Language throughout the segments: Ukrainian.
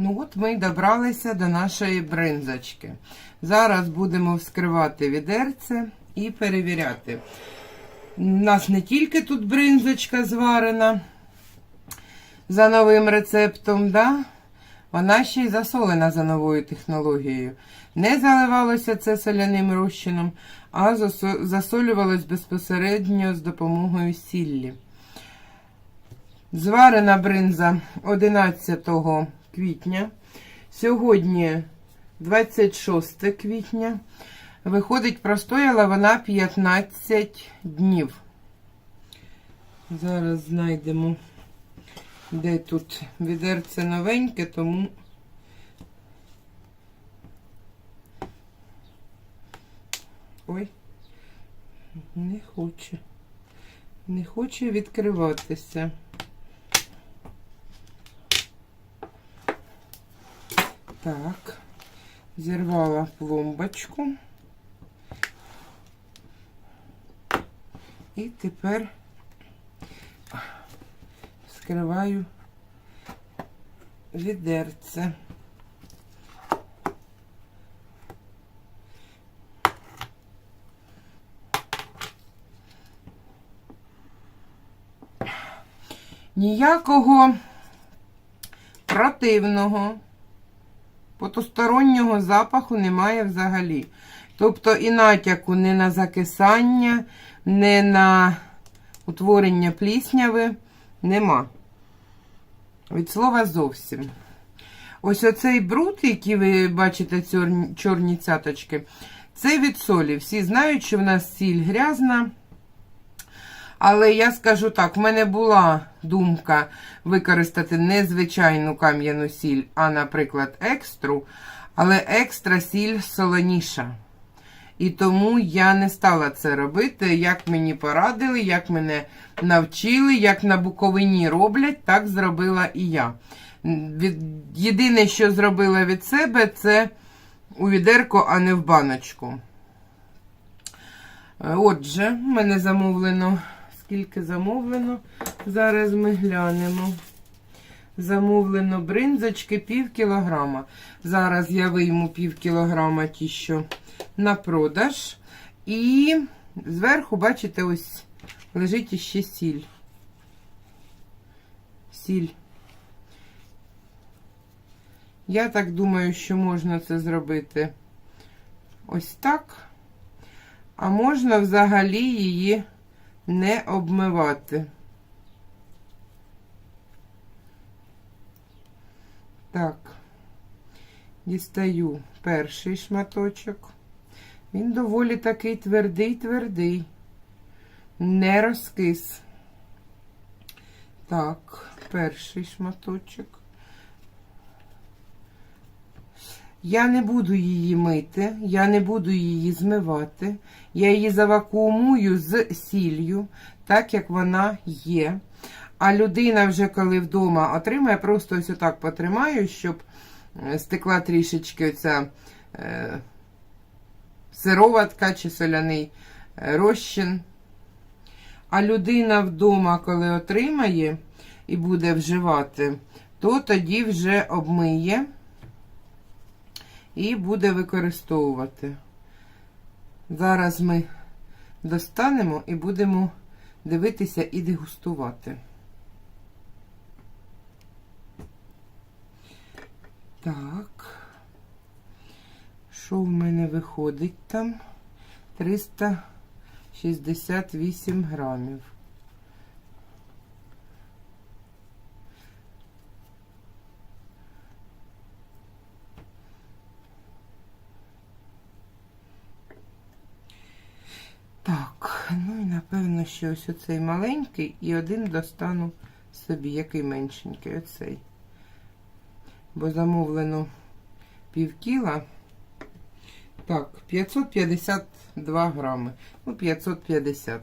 Ну от ми добралися до нашої бринзочки. Зараз будемо вскривати відерце і перевіряти. У нас не тільки тут бринзочка зварена за новим рецептом, да? вона ще й засолена за новою технологією. Не заливалося це соляним розчином, а засо- засолювалось безпосередньо з допомогою сіллі. Зварена бринза 11 квітня. Сьогодні 26 квітня. Виходить, простояла вона 15 днів. Зараз знайдемо, де тут відерце новеньке, тому. Ой, не хоче. Не хоче відкриватися. Так, зірвала пломбочку. І тепер скриваю відерце. Ніякого противного потустороннього запаху немає взагалі. Тобто і натяку не на закисання, не на утворення плісняви нема. Від слова зовсім. Ось оцей бруд, який ви бачите, чорні, цяточки, це від солі. Всі знають, що в нас сіль грязна. Але я скажу так: в мене була думка використати не звичайну кам'яну сіль, а, наприклад, екстру. Але екстра сіль солоніша. І тому я не стала це робити, як мені порадили, як мене навчили, як на Буковині роблять, так зробила і я. Єдине, що зробила від себе, це у відерко, а не в баночку. Е, Отже, в мене замовлено. Скільки замовлено? Зараз ми глянемо. Замовлено бринзочки пів кілограма. Зараз я вийму пів кілограма ті, що на продаж. І зверху, бачите, ось лежить іще сіль. Сіль. Я так думаю, що можна це зробити ось так. А можна взагалі її не обмивати. Так, дістаю перший шматочок. Він доволі такий твердий-твердий, не розкис. Так, перший шматочок. Я не буду її мити, я не буду її змивати. Я її завакуумую з сіллю, так як вона є. А людина вже коли вдома отримає, просто ось отак потримаю, щоб е, стекла трішечки оця е, сироватка чи соляний е, розчин. А людина вдома, коли отримає і буде вживати, то тоді вже обмиє і буде використовувати. Зараз ми достанемо і будемо дивитися і дегустувати. Так, що в мене виходить там? 368 грамів. Так, ну і що ось оцей маленький і один достану собі, який меншенький, оцей. Бо замовлено пів кіла. Так, 552 грами. Ну, 550.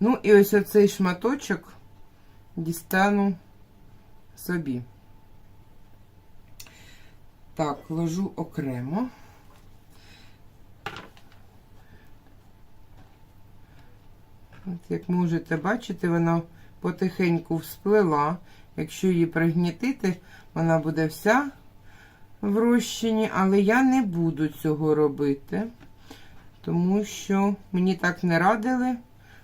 Ну, і ось оцей шматочок дістану собі. Так, ложу окремо. От як можете бачити, вона потихеньку всплила. Якщо її пригнітити, вона буде вся в розчині, але я не буду цього робити, тому що мені так не радили.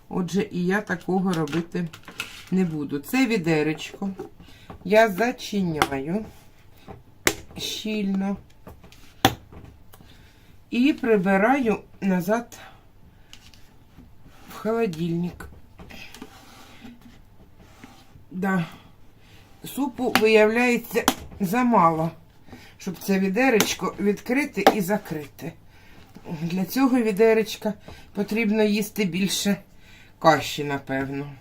Отже, і я такого робити не буду. Це відеречко я зачиняю щільно і прибираю назад холодильник. Да. Супу виявляється замало, щоб це відеречко відкрити і закрити. Для цього відеречка потрібно їсти більше каші, напевно.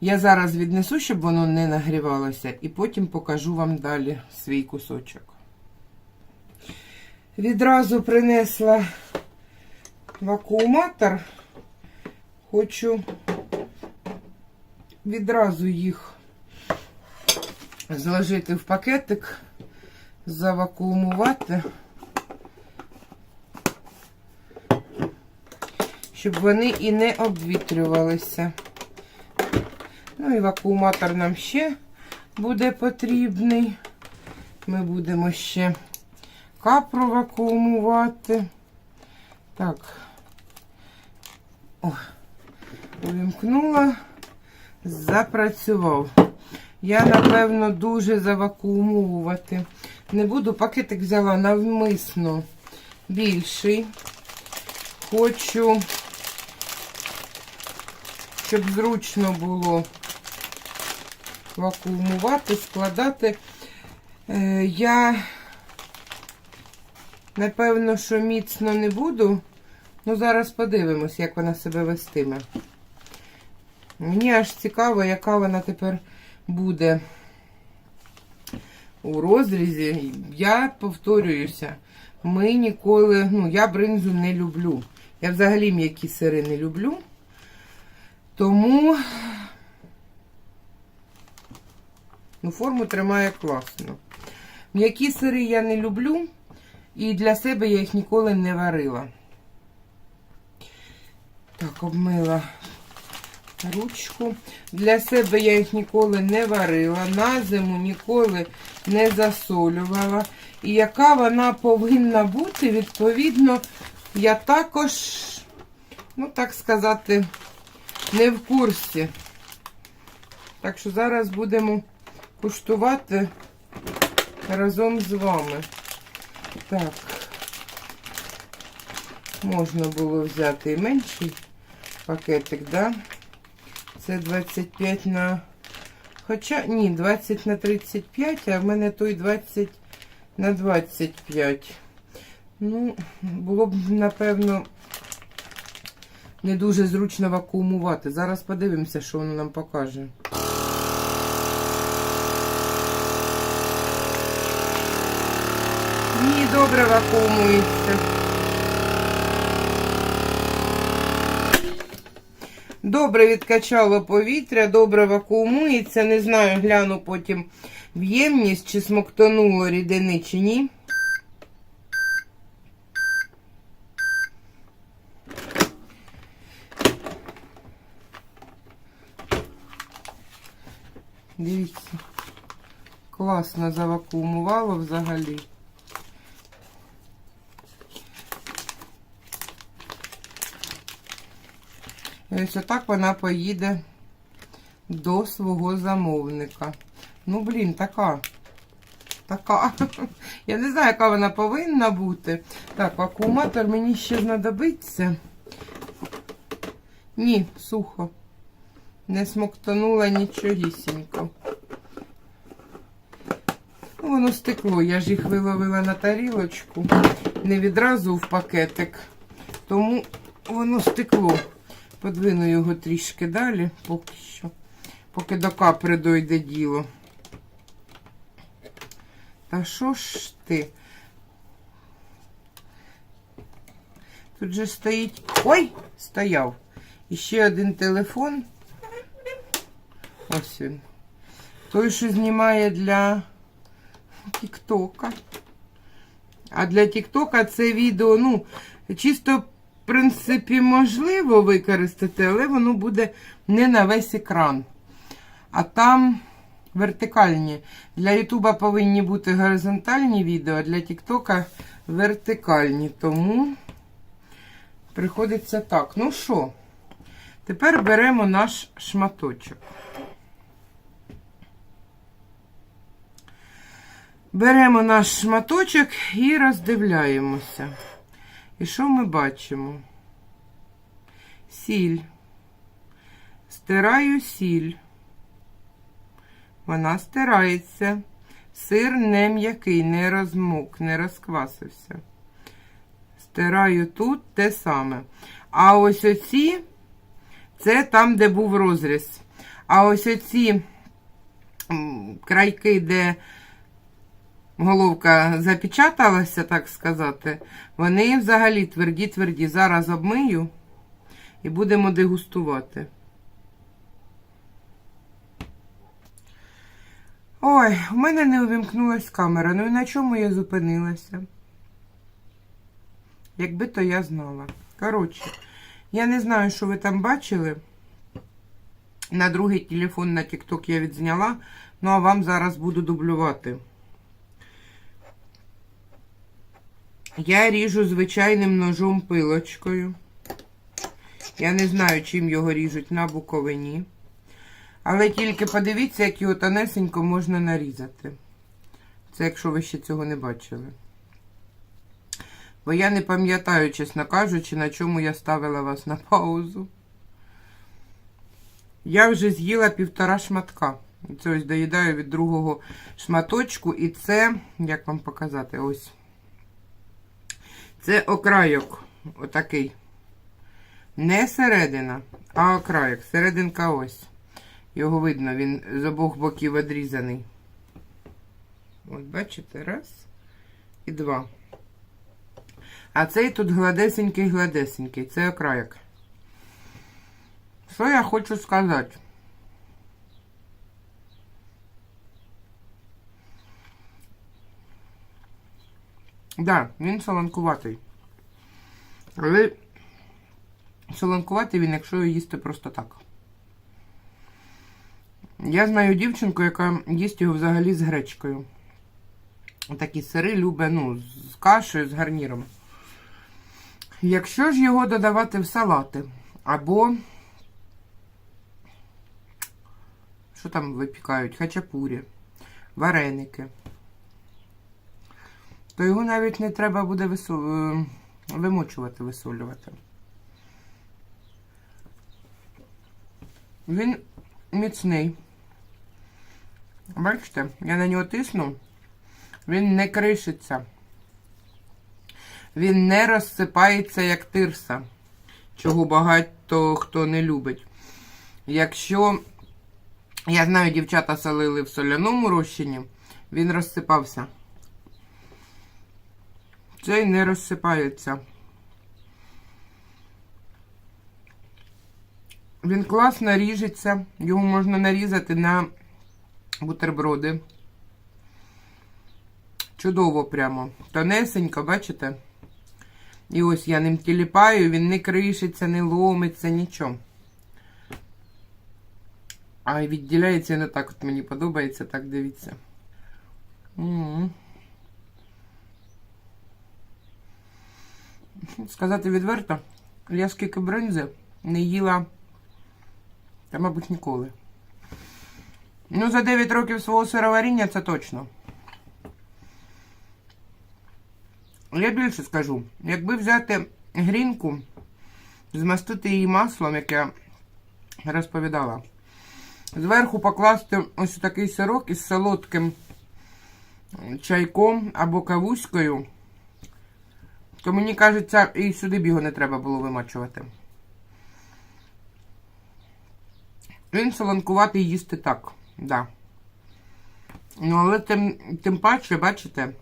Я зараз віднесу, щоб воно не нагрівалося, і потім покажу вам далі свій кусочок. Відразу принесла вакууматор. Хочу відразу їх зложити в пакетик, завакуумувати, щоб вони і не обвітрювалися. Ну і вакууматор нам ще буде потрібний. Ми будемо ще капру вакуумувати. Так. О, увімкнула, запрацював. Я, напевно, дуже завакуумувати. Не буду, пакетик взяла навмисно більший. Хочу, щоб зручно було вакуумувати, складати. Е, я, напевно, що міцно не буду. Ну, зараз подивимось, як вона себе вестиме. Мені аж цікаво, яка вона тепер буде у розрізі. Я повторююся, ми ніколи, ну, я бринзу не люблю. Я взагалі м'які сири не люблю. Тому ну, форму тримає класно. М'які сири я не люблю, і для себе я їх ніколи не варила. Так, обмила ручку. Для себе я їх ніколи не варила, на зиму ніколи не засолювала. І яка вона повинна бути, відповідно, я також, ну так сказати, не в курсі. Так що зараз будемо куштувати разом з вами. Так, можна було взяти і менший пакетик, да? Це 25 на. Хоча, ні, 20 на 35, а в мене той 20 на 25. Ну, було б, напевно, не дуже зручно вакуумувати. Зараз подивимося, що воно нам покаже. Ні, добре вакуумується. Добре відкачало повітря, добре вакуумується. Не знаю, гляну потім в ємність, чи смоктануло рідини, чи ні. Дивіться, класно завакуумувало взагалі. Ось отак вона поїде до свого замовника. Ну, блін, така. Така. Я не знаю, яка вона повинна бути. Так, вакууматор мені ще знадобиться. Ні, сухо. Не смоктанула нічогісінько. Ну, воно стекло. Я ж їх виловила на тарілочку. Не відразу в пакетик. Тому воно стекло. Подвину його трішки далі, поки що. Поки до капри дойде діло. Та що ж ти? Тут же стоїть. Ой! Стояв. І ще один телефон. Ось він. Той, що знімає для Тіктока. А для Тіктока це відео, ну, чисто, принципі, можливо використати, але воно буде не на весь екран. а там вертикальні. Для Ютуба повинні бути горизонтальні відео, а для Тіктока вертикальні. Тому приходиться так. Ну що, тепер беремо наш шматочок. Беремо наш шматочок і роздивляємося. І що ми бачимо? Сіль. Стираю сіль. Вона стирається. Сир не м'який, не розмок, не розквасився. Стираю тут те саме. А ось оці, це там, де був розріз. А ось оці крайки, де головка запечаталася, так сказати, вони взагалі тверді-тверді. Зараз обмию і будемо дегустувати. Ой, у мене не увімкнулась камера. Ну і на чому я зупинилася? Якби то я знала. Коротше, я не знаю, що ви там бачили. На другий телефон на TikTok я відзняла, ну а вам зараз буду дублювати. Я ріжу звичайним ножом пилочкою. Я не знаю, чим його ріжуть на буковині. Але тільки подивіться, як його тонесенько можна нарізати. Це якщо ви ще цього не бачили. Бо я не пам'ятаю, чесно кажучи, на чому я ставила вас на паузу. Я вже з'їла півтора шматка. Це ось доїдаю від другого шматочку. І це, як вам показати, ось. Це окрайок. Отакий. Не середина, а окрайок. Серединка ось. Його видно, він з обох боків відрізаний. От, бачите, раз і два. А цей тут гладесенький-гладесенький. Це окраєк. Що я хочу сказати? Да, він солонкуватий. Але солонкуватий він, якщо їсти просто так. Я знаю дівчинку, яка їсть його взагалі з гречкою. Такі сири любить, ну, з кашею, з гарніром. Якщо ж його додавати в салати, або що там випікають? Хачапурі, вареники, то його навіть не треба буде вису... е, вимочувати, висолювати. Він міцний. Бачите, я на нього тисну, він не кришиться. Він не розсипається, як тирса, чого багато хто не любить. Якщо, я знаю, дівчата солили в соляному розчині, він розсипався. Цей не розсипається. Він класно ріжеться, його можна нарізати на бутерброди. Чудово прямо. Тонесенько, бачите? І ось я ним тіліпаю, він не кришиться, не ломиться, нічого. А відділяється не так, от мені подобається, так дивіться. М -м. Сказати відверто, я скільки бринзи не їла, та, мабуть, ніколи. Ну, за 9 років свого сироваріння це точно. Я більше скажу, якби взяти грінку, змастити її маслом, як я розповідала, зверху покласти ось такий сирок із солодким чайком або кавуською, то мені кажеться, і сюди б його не треба було вимачувати. Він солонкуватий їсти так, да. Ну, але тим, тим паче, бачите,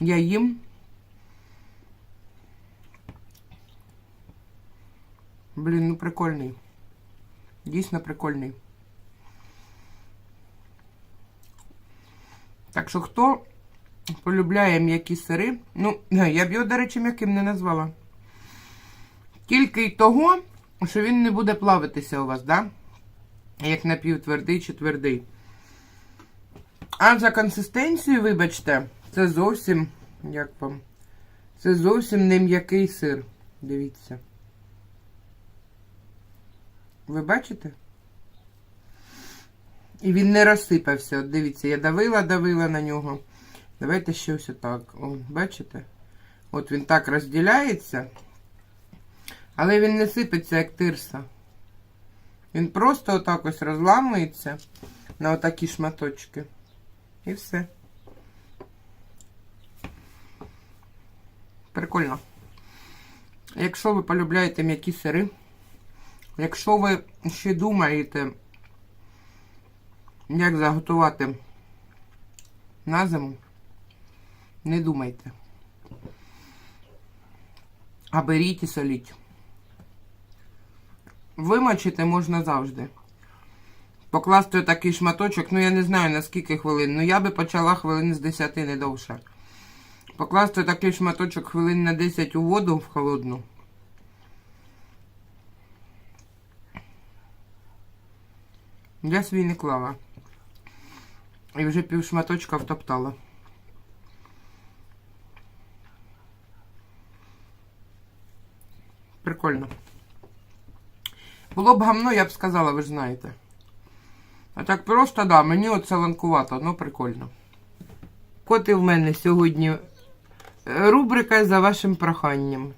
я їм. Блін, ну прикольний. Дійсно прикольний. Так що хто полюбляє м'які сири, ну, я б його, до речі, м'яким не назвала. Тільки й того, що він не буде плавитися у вас, да? як напівтвердий чи твердий. А за консистенцією, вибачте, це зовсім, як вам, це зовсім не м'який сир. Дивіться. Ви бачите? І він не розсипався. От дивіться, я давила, давила на нього. Давайте ще ось отак. О, бачите? От він так розділяється. Але він не сипеться, як тирса. Він просто отак ось розламується на отакі шматочки. І все. Прикольно. Якщо ви полюбляєте м'які сири, якщо ви ще думаєте, як заготувати на зиму, не думайте. А беріть і соліть. Вимочити можна завжди. Покласти такий шматочок, ну я не знаю на скільки хвилин, ну я би почала хвилин з 10 не довше. Покласти такий шматочок хвилин на 10 у воду в холодну. Я свій не клала. І вже пів шматочка втоптала. Прикольно. Було б гамно, я б сказала, ви ж знаєте. А так просто, да, мені оце ланкувато, ну прикольно. Коти в мене сьогодні е, рубрика за вашим проханням.